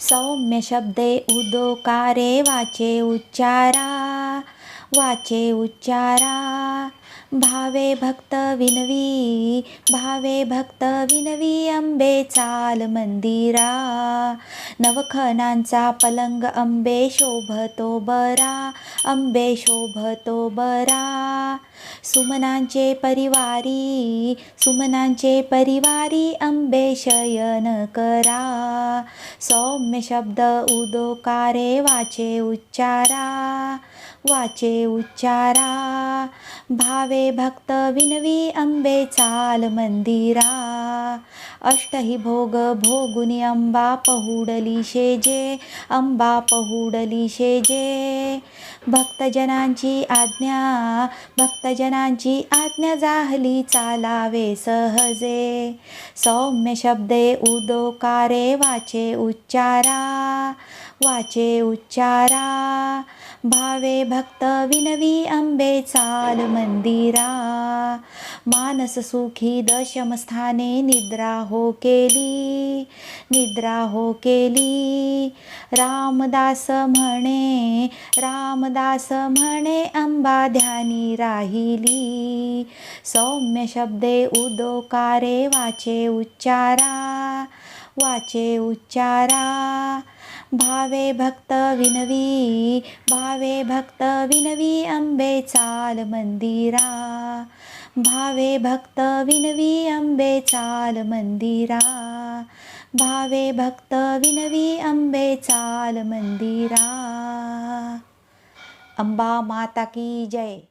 सौम्य शब्दे उदोकारे वाचे उच्चारा। वाचे उच्चारा। भावे भक्त विनवी भावे भक्त विनवी अंबे चाल मंदिरा। नवखनांचा पलंग अंबे शोभतो बरा अंबे शोभतो बरा। सुमनांचे परिवारी सुमनांचे परिवारी अंबे शयन करा। सौम्य शब्द उदोकारे वाचे उच्चारा। वाचे उच्चारा. भावे भक्त विनवी अंबे चाल मंदिरा. अष्टही भोग भोगुनी अंबा पहुडली शेजे अंबा पहुडली शेजे। भक्तजनांची आज्ञा भक्तजनांची आज्ञा जाहली चालावे सहजे। सौम्य शब्दे उदोकारे वाचे उच्चारा वाचे उच्चारा। भावे भक्त विनवी अंबे चाल मंदिरा। मानस सुखी दशमस्थाने निद्रा हो केली निद्रा हो केली. रामदास म्हणे रामदास म्हणे अंबा ध्यानी राहिली. सौम्य शब्दे उदोकारे वाचे उच्चारा वाचे उच्चारा. भावे भक्त विनवी भावे भक्त विनवी अंबे चाल मंदिरा. भावे भक्त विनवी अंबे चाल मंदिरा. भावे भक्त विनवी अंबे चाल मंदिरा. अंबा माता की जय.